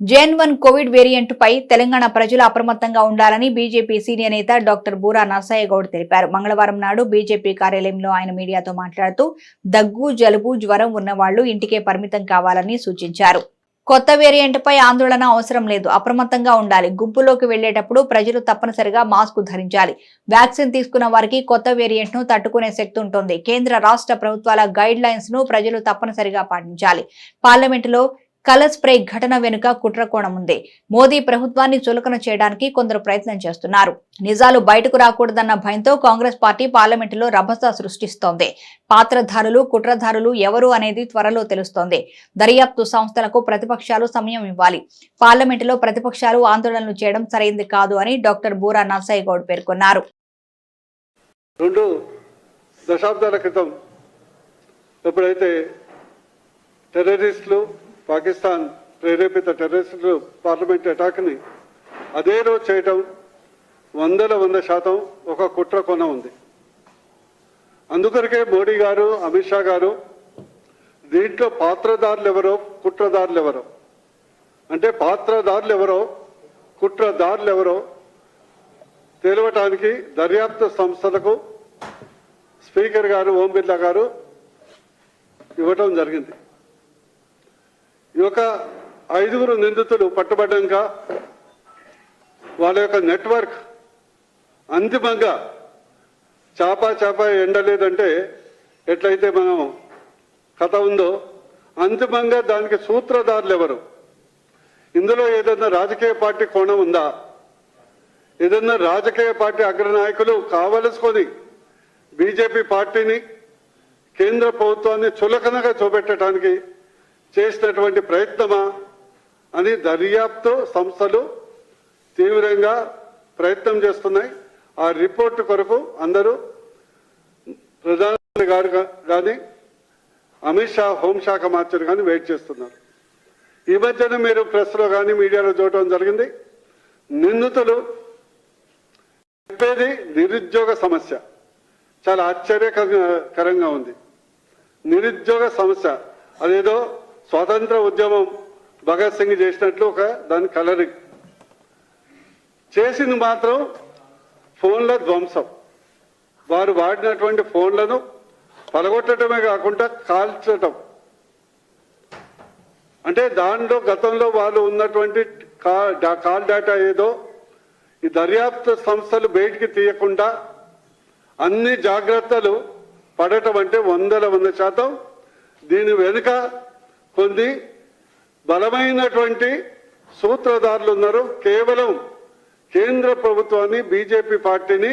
Jane one Covid variant పై తెలంగాణ ప్రజలు అప్రమత్తంగా ఉండాలని బీజేపీ సీనియర్ నేత డాక్టర్ బూరా నరసయ్య గౌడ్ తెలిపారు. మంగళవారం నాడు బీజేపీ కార్యాలయంలో ఆయన మీడియాతో మాట్లాడుతూ దగ్గు జలుబు జ్వరం ఉన్నవాళ్ళు ఇంటికే పరిమితం కావాలని సూచించారు. కొత్త వేరియంట్ పై ఆందోళన అవసరం లేదు. అప్రమత్తంగా ఉండాలి. గుంపులోకి వెళ్ళేటప్పుడు ప్రజలు తప్పనిసరిగా మాస్క్ ధరించాలి. వ్యాక్సిన్ తీసుకున్న వారికి కొత్త వేరియంట్ను తట్టుకునే శక్తి ఉంటుంది. కేంద్ర రాష్ట్ర ప్రభుత్వాల గైడ్ లైన్స్ను ప్రజలు తప్పనిసరిగా పాటించాలి. పార్లమెంటులో కలర్ స్ప్రే ఘటన వెనుక కుట్రకోణం ఉంది. మోదీ ప్రభుత్వాన్ని చులకన చేయడానికి కొందరు ప్రయత్నం చేస్తున్నారు. నిజాలు బయటకు రాకూడదన్న భయంతో కాంగ్రెస్ పార్టీ పార్లమెంటులో రభస సృష్టిస్తోంది. పాత్రధారులు కుట్రధారులు ఎవరు అనేది త్వరలో తెలుస్తోంది. దర్యాప్తు సంస్థలకు ప్రతిపక్షాలు సమయం ఇవ్వాలి. పార్లమెంటులో ప్రతిపక్షాలు ఆందోళనలు చేయడం సరైంది కాదు అని డాక్టర్ బూరా నర్సయ్య గౌడ్ పేర్కొన్నారు. రెండు దశాబ్దాల క్రితం ఎప్పుడైతే టెర్రరిస్టులు పాకిస్తాన్ ప్రేరేపిత టెర్రరిస్టులు పార్లమెంట్ అటాక్ని అదే రోజు చేయటం వందల వంద శాతం ఒక కుట్ర కొన ఉంది. అందుకొరకే మోడీ గారు అమిత్ షా గారు దీంట్లో పాత్రదారులు ఎవరో కుట్రదారులు ఎవరో అంటే పాత్రదారులు ఎవరో కుట్రదారులు ఎవరో తేలవటానికి దర్యాప్తు సంస్థలకు స్పీకర్ గారు ఓం బిర్లా గారు ఇవ్వటం జరిగింది. యొక్క ఐదుగురు నిందితులు పట్టుబడ్డాక వాళ్ళ యొక్క నెట్వర్క్ అంతిమంగా చాపా చాప ఎండలేదంటే ఎట్లయితే మనం కథ ఉందో అంతిమంగా దానికి సూత్రధారులు ఎవరు ఇందులో ఏదైనా రాజకీయ పార్టీ కోణం ఉందా? ఏదన్నా రాజకీయ పార్టీ అగ్రనాయకులు కావలసుకొని బీజేపీ పార్టీని కేంద్ర ప్రభుత్వాన్ని చులకనగా చూపెట్టడానికి చేసినటువంటి ప్రయత్నమా అని దర్యాప్తు సంస్థలు తీవ్రంగా ప్రయత్నం చేస్తున్నాయి. ఆ రిపోర్ట్ కొరకు అందరూ ప్రధానమంత్రి గారు కానీ అమిత్ షా హోంశాఖ మార్చరు కానీ వెయిట్ చేస్తున్నారు. ఈ మధ్యన మీరు ప్రెస్లో కానీ మీడియాలో చూడటం జరిగింది. నిందితులు చెప్పేది నిరుద్యోగ సమస్య. చాలా ఆశ్చర్యకరంగా ఉంది. నిరుద్యోగ సమస్య. అదేదో స్వాతంత్ర ఉద్యమం భగత్ సింగ్ చేసినట్లు ఒక దాని కలరింగ్ చేసింది మాత్రం ఫోన్ల ధ్వంసం. వారు వాడినటువంటి ఫోన్లను పలగొట్టడమే కాకుండా కాల్చటం. అంటే దానిలో గతంలో వాళ్ళు ఉన్నటువంటి కాల్ డేటా ఏదో ఈ దర్యాప్తు సంస్థలు బయటికి తీయకుండా అన్ని జాగ్రత్తలు పడటం అంటే వందల వంద శాతం దీని వెనుక పొంది బలమైనటువంటి సూత్రధారులు ఉన్నారు. కేవలం కేంద్ర ప్రభుత్వాన్ని బీజేపీ పార్టీని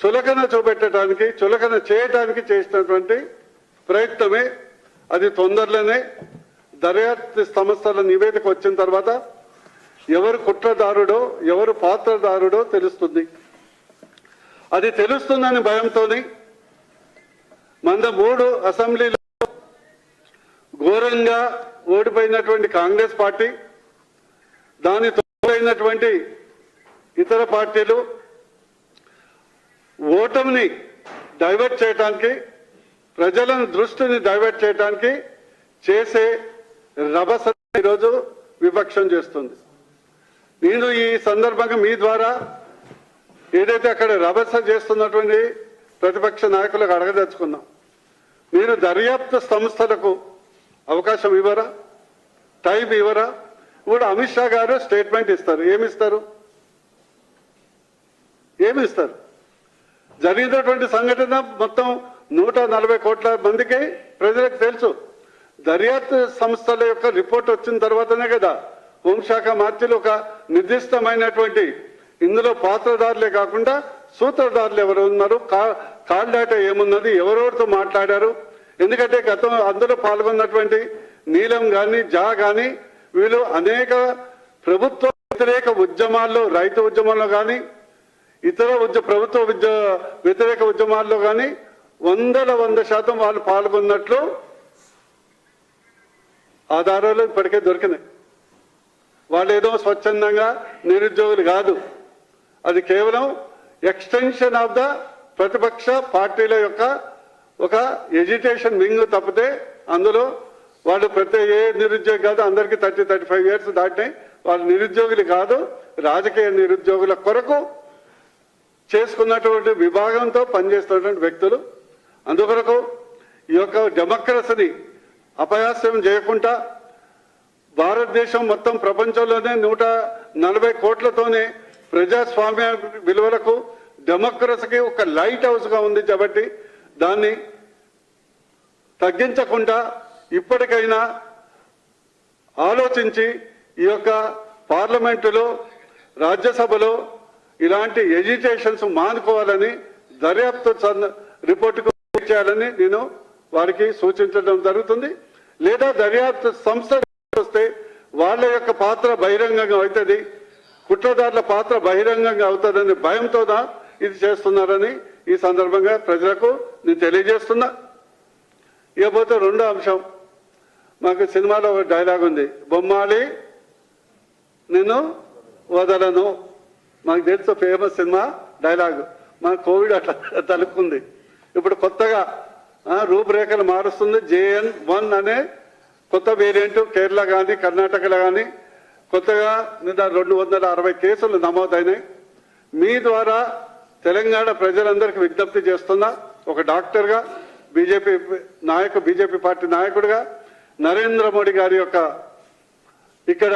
చులకన చూపెట్టడానికి చులకన చేయటానికి చేసినటువంటి ప్రయత్నమే. అది తొందరలోనే దర్యాప్తు సంస్థల నివేదిక వచ్చిన తర్వాత ఎవరు కుట్రదారుడో ఎవరు పాత్రదారుడో తెలుస్తుంది. అది తెలుస్తుందని భయంతోని మన మూడు అసెంబ్లీలో ఘోరంగా ఓడిపోయినటువంటి కాంగ్రెస్ పార్టీ దాని తోడైనటువంటి ఇతర పార్టీలు ఓటమిని డైవర్ట్ చేయడానికి ప్రజలను దృష్టిని డైవర్ట్ చేయడానికి చేసే రభస ఈరోజు వివక్షం చేస్తుంది. నేను ఈ సందర్భంగా మీ ద్వారా ఏదైతే అక్కడ రభస చేస్తున్నటువంటి ప్రతిపక్ష నాయకులకు అడగదలుచుకున్నాం మీరు దర్యాప్తు సంస్థలకు అవకాశం ఇవ్వరా? టైం ఇవ్వరా? ఇప్పుడు అమిత్ షా గారు స్టేట్మెంట్ ఇస్తారు. ఏమి ఇస్తారు ఏమి ఇస్తారు జరిగినటువంటి సంఘటన మొత్తం నూట నలభై కోట్ల మందికి ప్రజలకు తెలుసు. దర్యాప్తు సంస్థల యొక్క రిపోర్ట్ వచ్చిన తర్వాతనే కదా హోంశాఖ మార్చిలు ఒక నిర్దిష్టమైనటువంటి ఇందులో పాత్రదారులే కాకుండా సూత్రధారులు ఎవరు ఉన్నారు? కా- కాల్ డేటా ఏమున్నది? ఎవరెవరితో మాట్లాడారు? ఎందుకంటే గతం అందులో పాల్గొన్నటువంటి నీలం కానీ జా కానీ వీళ్ళు అనేక ప్రభుత్వ వ్యతిరేక ఉద్యమాల్లో రైతు ఉద్యమంలో కానీ ఇతర ఉద్య ప్రభుత్వ ఉద్య వ్యతిరేక ఉద్యమాల్లో కానీ వందల వంద శాతం వాళ్ళు పాల్గొన్నట్లు ఆధారాలు ఇప్పటికే దొరికినాయి. వాళ్ళు ఏదో స్వచ్ఛందంగా నిరుద్యోగులు కాదు. అది కేవలం ఎక్స్టెన్షన్ ఆఫ్ ద ప్రతిపక్ష పార్టీల యొక్క ఒక ఎడ్యుకేషన్ వింగ్ తప్పితే అందులో వాళ్ళు ప్రతి ఏ నిరుద్యోగి కాదు అందరికీ థర్టీ థర్టీ ఫైవ్ ఇయర్స్ దాటినాయి. వాళ్ళు నిరుద్యోగులు కాదు రాజకీయ నిరుద్యోగుల కొరకు చేసుకున్నటువంటి విభాగంతో పనిచేస్తున్నటువంటి వ్యక్తులు. అందుకొరకు ఈ యొక్క డెమోక్రసీని అపయాస్యం చేయకుండా భారతదేశం మొత్తం ప్రపంచంలోనే నూట నలభై కోట్లతోనే ప్రజాస్వామ్య విలువలకు డెమోక్రసీకి ఒక లైట్ హౌస్గా ఉంది కాబట్టి దాన్ని తగ్గించకుండా ఇప్పటికైనా ఆలోచించి ఈ యొక్క పార్లమెంటులో రాజ్యసభలో ఇలాంటి ఎజిటేషన్స్ మానుకోవాలని దర్యాప్తు రిపోర్టుకు చేయాలని నేను వారికి సూచించడం జరుగుతుంది. లేదా దర్యాప్తు సంస్థ వస్తే వాళ్ళ యొక్క పాత్ర బహిరంగంగా అవుతుంది. కుట్రదారుల పాత్ర బహిరంగంగా అవుతుందనే భయంతోనా ఇది చేస్తున్నారని ఈ సందర్భంగా ప్రజలకు నేను తెలియజేస్తున్నా. ఇకపోతే రెండో అంశం. మాకు సినిమాలో ఒక డైలాగ్ ఉంది. బొమ్మాలి నేను వదలను. మాకు తెలుసు ఫేమస్ సినిమా డైలాగ్ మా కోవిడ్ అట్లా తలుపుకుంది. ఇప్పుడు కొత్తగా రూపురేఖలు మారుస్తుంది. జేఎన్ వన్ అనే కొత్త వేరియంట్ కేరళ కానీ కర్ణాటకలో కానీ కొత్తగా నిన్న రెండు వందల అరవై కేసులు నమోదైనాయి. మీ ద్వారా తెలంగాణ ప్రజలందరికీ విజ్ఞప్తి చేస్తున్నా ఒక డాక్టర్గా బీజేపీ నాయక బీజేపీ పార్టీ నాయకుడిగా నరేంద్ర మోడీ గారి యొక్క ఇక్కడ